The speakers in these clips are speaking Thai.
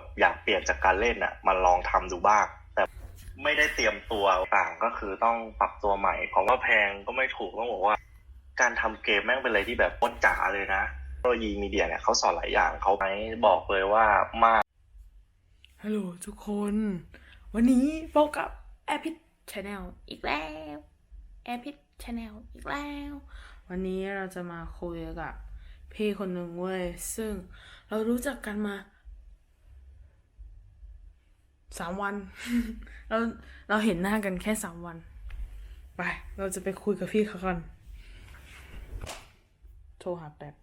แบบอยากเปลี่ยนจากการเล่นอะมาลองทำดูบ้าง แต่ไม่ได้เตรียมตัวต่างก็คือต้องปรับตัวใหม่เพราะว่าแพงก็ไม่ถูกต้องบอกว่า การทำเกมแม่งเป็นอะไรที่แบบโคตรจ๋าเลยนะเทคโนโลยีมีเดียเนี่ยเขาสอนหลายอย่างเขาไม่บอกเลยว่ามากฮัลโหลทุกคน วันนี้พบกับแอพิทชาแนลอีกแล้วแอพิทชาแนลอีกแล้ว วันนี้เราจะมาคุยกับพี่คนหนึ่งเว้ย ซึ่งเรารู้จักกันมา สามวัน เราเราเห็นหน้ากันแค่สามวัน ไป เราจะไปคุยกับพี่เขากันโทรหาแป๊บ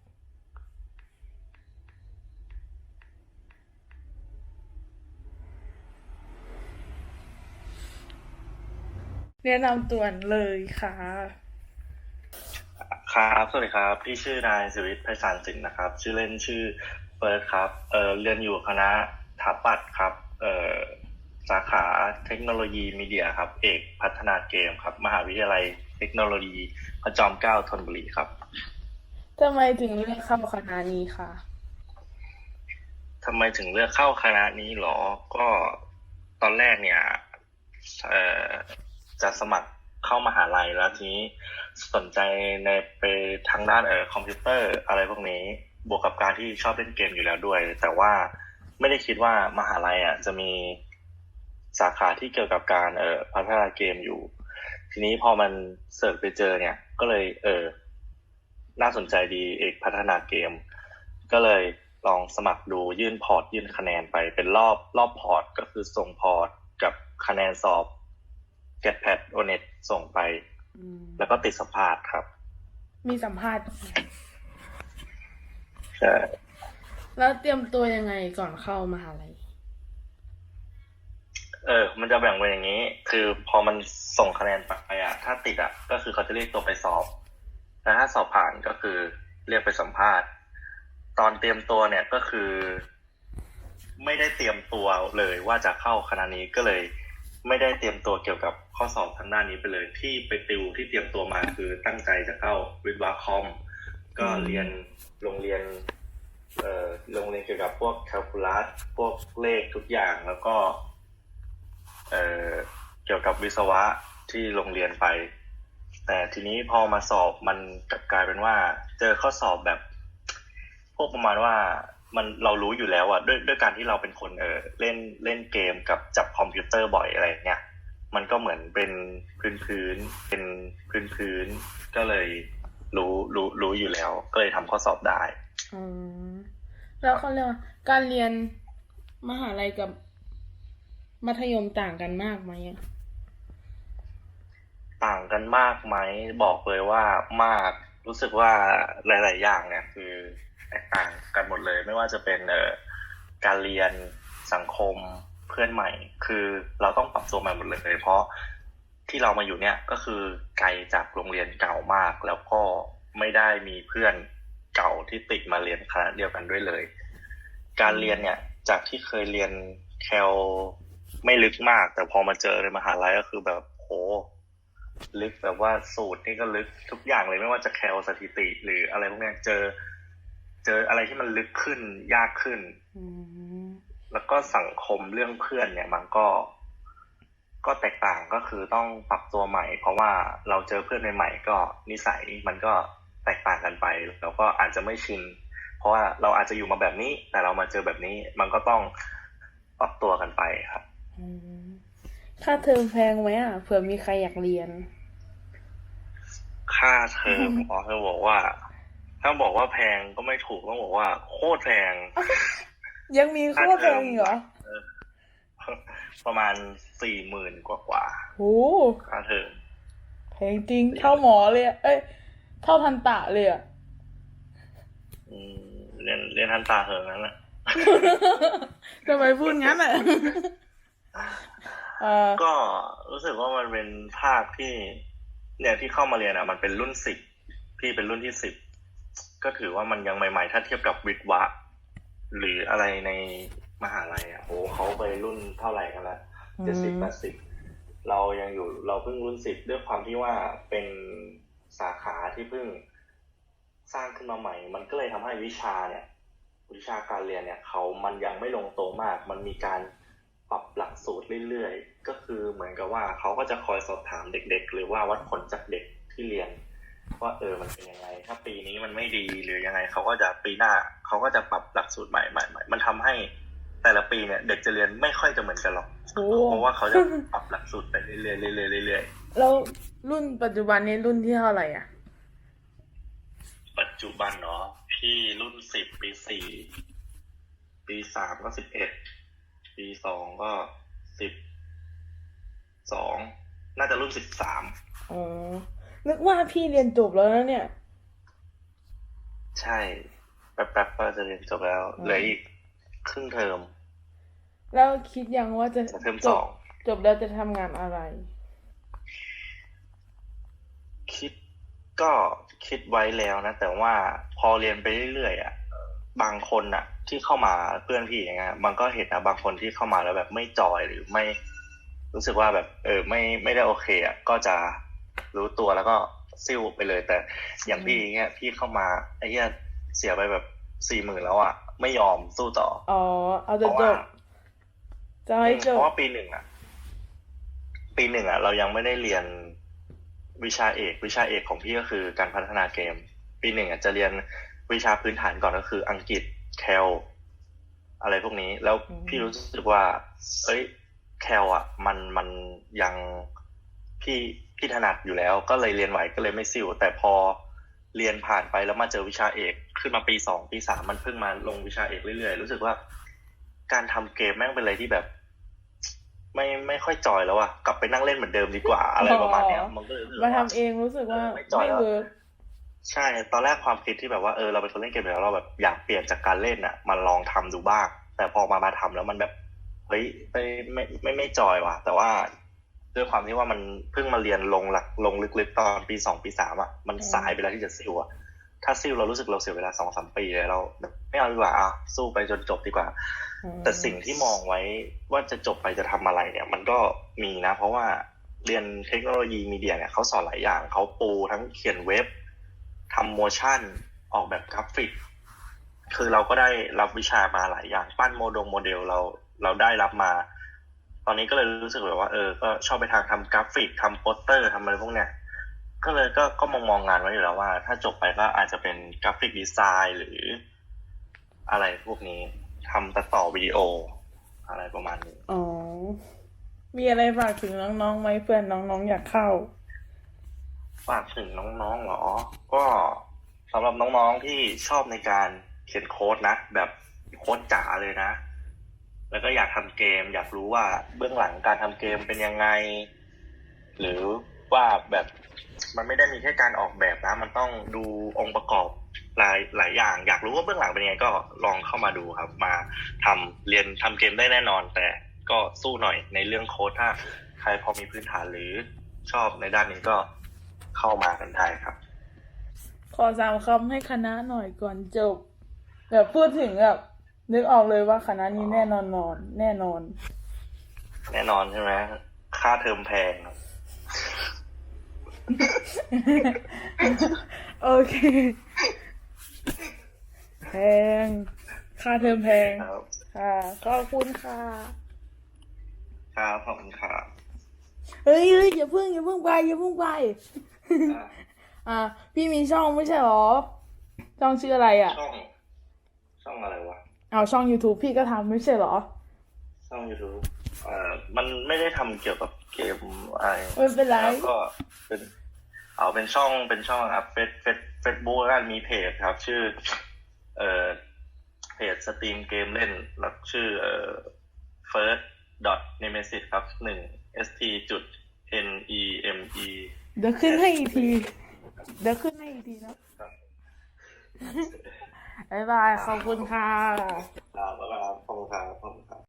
แนะนำตัวเลยค่ะ ครับ สวัสดีครับ พี่ชื่อนายสิวิทย์ไพศาลสินนะครับ ชื่อเล่นชื่อเฟิร์สครับ เออเรียนอยู่คณะถาปัดครับ เออ สาขาเทคโนโลยีมีเดียครับ เอกพัฒนาเกมครับ มหาวิทยาลัยเทคโนโลยีพระจอมเกล้าธนบุรีครับทำไมถึงเลือกเข้าคณะนี้คะทำไมถึงเลือกเข้าคณะนี้หรอ ก็ตอนแรกเนี่ยเอ่อจะสมัครเข้ามหาลัยแล้วทีนี้สนใจในไปทางด้านเอ่อคอมพิวเตอร์อะไรพวกนี้ บวกกับการที่ชอบเล่นเกมอยู่แล้วด้วย แต่ว่าไม่ได้คิดว่ามหาลัยอะจะมี สาขาที่เกี่ยวกับการเอ่อพัฒนาเกมอยู่ ทีนี้พอมันเสิร์ชไปเจอเนี่ย ก็เลยเออน่าสนใจดีเอกพัฒนาเกม ก็เลยลองสมัครดูยื่นพอร์ตยื่นคะแนนไปเป็นรอบรอบพอร์ต ก็คือส่งพอร์ตกับคะแนนสอบ GetPad ONET ส่งไปอืมแล้วก็ติดสัมภาษณ์ครับ มีสัมภาษณ์ใช่แล้วเตรียมตัวยังไงก่อนเข้ามหาลัย เออ มันจะแบ่งเป็นอย่างนี้ คือพอมันส่งคะแนนไปอะ ถ้าติดอะ ก็คือเขาจะเรียกตัวไปสอบ แล้วถ้าสอบผ่านก็คือเรียกไปสัมภาษณ์ ตอนเตรียมตัวเนี่ยก็คือ ไม่ได้เตรียมตัวเลยว่าจะเข้าคณะนี้ก็เลย ไม่ได้เตรียมตัวเกี่ยวกับข้อสอบทางด้านนี้ไปเลย ที่ไปติวที่เตรียมตัวมาคือตั้งใจจะเข้าวิทย์วาคอม ก็เรียนโรงเรียน เอ่อ โรงเรียนเกี่ยวกับพวกแคลคูลัส พวกเลขทุกอย่างแล้วก็ เอ่อเกี่ยวกับวิศวะที่โรงเรียนไป แต่ทีนี้พอมาสอบมันกลับกลายเป็นว่า เจอข้อสอบแบบ พวกประมาณว่ามันเรารู้อยู่แล้วอะด้วยด้วยการที่เราเป็นคนเออเล่นเล่นเกมกับจับคอมพิวเตอร์บ่อยอะไรเงี้ยมันก็เหมือนเป็นพื้นพื้นเป็นพื้นพื้นก็เลยรู้รู้รู้อยู่แล้ว ก็เลยทำข้อสอบได้อืมแล้วเขาเรียกว่าการเรียนมหาลัยกับ มัธยมต่างกันมากไหมต่างกันมากไหมบอกเลยว่ามากรู้สึกว่าหลาย ๆ อย่างเนี่ย คือแตกต่างกันหมดเลย ไม่ว่าจะเป็นเอ่อการเรียนสังคมเพื่อนใหม่ คือเราต้องปรับตัวใหม่หมดเลย เพราะที่เรามาอยู่เนี่ยก็คือไกลจากโรงเรียนเก่ามาก แล้วก็ไม่ได้มีเพื่อนเก่าที่ติดมาเรียนคณะเดียวกันด้วยเลย การเรียนเนี่ยจากที่เคยเรียนแคล ไม่ลึกมาก แต่พอมาเจอในมหาลัยก็คือแบบโหลึกแบบว่าสูตรนี่ก็ลึกทุกอย่างเลยไม่ว่าจะแคลสถิติ หรืออะไรพวกเนี้ยเจอ เจออะไรที่มันลึกขึ้นยากขึ้นอืมแล้วก็สังคมเรื่องเพื่อนเนี่ยมันก็ ก็แตกต่างก็คือต้องปรับตัวใหม่ เพราะว่าเราเจอเพื่อนใหม่ๆก็นิสัยมันก็แตกต่างกันไปแล้วก็อาจจะไม่ชินเพราะว่าเราอาจจะอยู่มาแบบนี้ แต่เรามาเจอแบบนี้ มันก็ต้องปรับตัวกันไปครับอืม ค่าเทอมแพงไหมอะเผื่อมีใครอยากเรียน ค่าเทอมอ๋อเธอบอกว่า ถ้าบอกว่าแพงก็ไม่ถูกต้องบอกว่า โคตรแพง ยังมีโคตรแพงอีกเหรอประมาณสี่หมื่นกว่ากว่าโหๆค่าเทอมแพงจริงเท่าหมอเลยอะเอ้ยเท่าทันตะเลยอะอืมเรียนเรียนทันตาเหิงนั้นแหละทำไมพูดงั้นอะเออ ก็รู้สึกว่ามันเป็นภาคที่ เนี่ยที่เข้ามาเรียนอะ มันเป็นรุ่นสิบพี่เป็นรุ่นที่สิบก็ถือว่ามันยังใหม่ ๆ ถ้าเทียบกับวิทย์วะ หรืออะไรในมหาลัยอะโอ้เขาไปรุ่นเท่าไหร่กันละเจ็ดสิบแปดสิบเรายังอยู่เราเพิ่งรุ่นสิบด้วยความที่ว่าเป็นสาขาที่เพิ่งสร้างขึ้นมาใหม่ มันก็เลยทำให้วิชาเนี่ย วิชาการเรียนเนี่ย เขามันยังไม่ลงตัวมาก มันมีการ ปรับหลักสูตรเรื่อยๆ ก็คือเหมือนกับว่าเขาก็จะคอยสอบถามเด็ก ๆ หรือว่าวัดผลจากเด็กที่เรียน ว่าเออมันเป็นยังไง ถ้าปีนี้มันไม่ดีหรือยังไงเขาก็จะปีหน้าเขาก็จะปรับหลักสูตรใหม่ใหม่ใหม่มันทำให้แต่ละปีเนี่ย เด็กจะเรียนไม่ค่อยจะเหมือนกันหรอกโอ้เพราะว่าเขาจะปรับหลักสูตรไปเรื่อยๆเรื่อยๆเรื่อยๆแล้วรุ่นปัจจุบันนี้รุ่นที่เท่าไหร่อะ ปัจจุบันเนาะพี่รุ่นสิบปีสี่ปีสามก็สิบเอ็ด ปีสองก็สิบสอง น่าจะรุ่นสิบสามอ๋อ นึกว่าพี่เรียนจบแล้วนะเนี่ย ใช่ แป๊บๆก็จะเรียนจบแล้วอืมเหลืออีกครึ่งเทอม แล้วคิดยังว่าจะจะเทอมจสบองจบแล้วจะทำงานอะไร คิดก็คิดไว้แล้วนะ แต่ว่าพอเรียนไปเรื่อยๆอะ บางคนอะ ที่เข้ามาเพื่อนพี่อย่างเงี้ยมันก็เห็นนะบางคนที่เข้ามาแล้วแบบไม่จอยหรือไม่ รู้สึกว่าแบบ เออ ไม่ไม่ได้โอเคอะก็จะรู้ตัวแล้วก็ซิ่วไปเลย แต่อย่างพี่เงี้ยพี่เข้ามาไอ้เหี้ยเสียไปแบบสี่หมื่นแล้วอะไม่ยอมสู้ต่ออ๋อเอาเพจะราะจว่าบจะให้จเพบราะว่าปีหนึ่งอะ ปีหนึ่งอะ เรายังไม่ได้เรียนวิชาเอก วิชาเอกของพี่ก็คือการพัฒนาเกม ปีหนึ่งอะจะเรียนวิชาพื้นฐานก่อนก็คืออังกฤษ แคลอะไรพวกนี้ แล้วอืมพี่รู้สึกว่า เอ้ย แคลอะ มันมันยังพี่พี่ถนัดอยู่แล้ว ก็เลยเรียนไหวก็เลยไม่ซิ่วแต่พอเรียนผ่านไปแล้วมาเจอวิชาเอก ขึ้นมาปีสองปีสามมันเพิ่งมาลงวิชาเอกเรื่อยๆ รู้สึกว่า การทำเกมแม่งเป็นอะไรที่แบบ ไม่ไม่ค่อยจอยแล้วอะกลับไปนั่งเล่นเหมือนเดิมดีกว่า อะไรประมาณเนี้ยอ๋อมันก็เลยรู้สึกมาว่าทำเองรู้สึกว่าเออไม่จอยไม่แล้วเวิร์ก ใช่ ตอนแรกความคิดที่แบบว่าเออเราเป็นคนเล่นเกมอยู่แล้วเราแบบอยากเปลี่ยนจากการเล่นอะมาลองทำดูบ้าง แต่พอมามาทำแล้วมันแบบเฮ้ยไม่ไม่ไม่ไม่จอยว่ะ แต่ว่าด้วยความที่ว่ามันเพิ่งมาเรียนลงหลักลงลึกๆตอนปีสองปีสามอะมันสายไปแล้วที่จะซิ่วอะถ้าซิ่วเรารู้สึกเราเสียเวลาสองสามปีเลยเราแบบไม่เอาดีกว่าอะสู้ไปจนจบดีกว่า แต่สิ่งที่มองไว้ว่าจะจบไปจะทำอะไรเนี่ย มันก็มีนะ เพราะว่าเรียนเทคโนโลยีมีเดียเนี่ยเขาสอนหลายอย่างเขาปูทั้งเขียนเว็บ ทำโมชั่นออกแบบกราฟิก คือเราก็ได้รับวิชามาหลายอย่างปั้นโมดงโมเดลเราเราได้รับมา ตอนนี้ก็เลยรู้สึกแบบว่าเออ ก็ชอบไปทางทำกราฟิกทำโปสเตอร์ทำอะไรพวกเนี้ยก็เลยก็ก็มองมองงานไว้อยู่แล้วว่า ถ้าจบไปก็อาจจะเป็นกราฟิกดีไซน์หรือ อะไรพวกนี้ทำตัดต่อวิดีโอ อะไรประมาณนี้อ๋อมีอะไรฝากถึงน้องๆไหมเพื่อนน้องๆอยากเข้า ฝากถึงน้องๆเหรอ ก็สำหรับน้องๆที่ชอบในการเขียนโค้ดนะ แบบโค้ดจ๋าเลยนะ แล้วก็อยากทำเกม อยากรู้ว่าเบื้องหลังการทำเกมเป็นยังไง หรือว่าแบบมันไม่ได้มีแค่การออกแบบนะ มันต้องดูองค์ประกอบหลายหลายอย่าง อยากรู้ว่าเบื้องหลังเป็นยังไงก็ลองเข้ามาดูครับ มาทำเรียนทำเกมได้แน่นอน แต่ก็สู้หน่อยในเรื่องโค้ดถ้าใครพอมีพื้นฐานหรือชอบในด้านนี้ก็ เข้ามากันได้ครับ ขอสามคำให้คณะหน่อยก่อนจบแบบพูดถึงแบบนึกออกเลยว่าคณะนี้แน่นอนนอน แน่นอน แน่นอนใช่ไหมค่าเทอมแพงครับโอเค แพง ค่าเทอมแพง ครับค่ะ ขอบคุณค่ะ ครับขอบคุณครับ เฮ้ยเฮ้ยอย่าเพิ่งอย่าเพิ่งไปอย่าเพิ่งไป อ่า พี่มีช่องไม่ใช่หรอ ช่องชื่ออะไรอะ ช่อง ช่องอะไรวะ เอาช่อง YouTube พี่ก็ทำไม่ใช่หรอ ช่อง YouTube เอ่อมันไม่ได้ทำเกี่ยวกับเกมอะไรไม่เป็นไร แล้วก็เป็น เอาเป็นช่องเป็นช่องอะเฟซเฟซเฟซบุ๊กแล้วกันมีเพจครับ ชื่อ เอ่อเพจสตรีมเกมเล่นแล้วชื่อเอ่อ first dot nemesis ครับหนึ่ง st จุด n e m e เดี๋ยวขึ้นให้อีกที เดี๋ยวขึ้นให้อีกทีนะบ๊ายบาย ขอบคุณค่ะ ครับแล้วก็ขอบคุณครับ